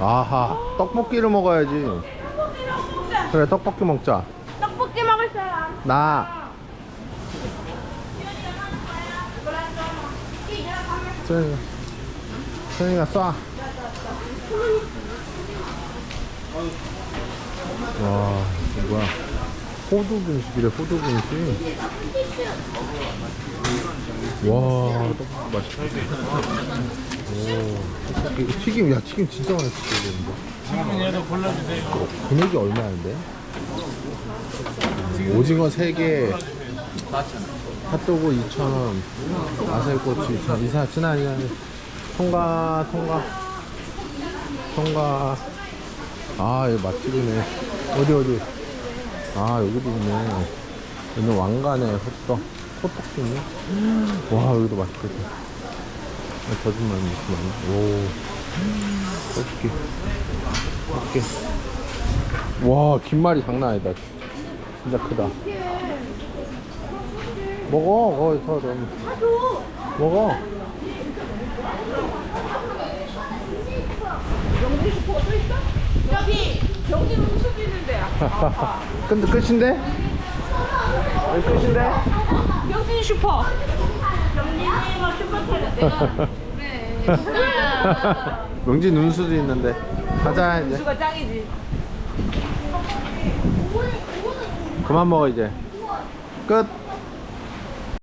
아하 떡볶이를 먹어야지. 그래 떡볶이 먹자. 떡볶이 먹을 사람. 나. 소연이가 소연이가 쏴. 와 이거 뭐야? 호두 분식이래 호두 분식 와. 떡볶이 맛있다 오. 이거 튀김 야 튀김 진짜 많이 튀기는데. 튀김은 얘도 골라주세요. 금액이 얼마인데? 오징어 3개 핫도그 2,000원 아살꼬치 2,000원 이사 지나 지나 통과 통과. 통과. 아 여기 맛집이네. 어디 어디? 아 여기도 있네. 여기는 왕관에 호떡 호떡도 있네 와 여기도 맛있겠다. 아, 거짓말 무슨 오. 떡볶이 떡볶이 와 김말이 장난 아니다. 진짜 크다. 먹어 거기서 좀 먹어. 여기 여기 음식 있는데. 근데 끝인데? 여기 끝인데? 슈퍼. 영진이가 슈퍼 차렸대요. 그래. 명지 눈수도 있는데 가자 이제 수가 짱이지. 그만 먹어 이제 끝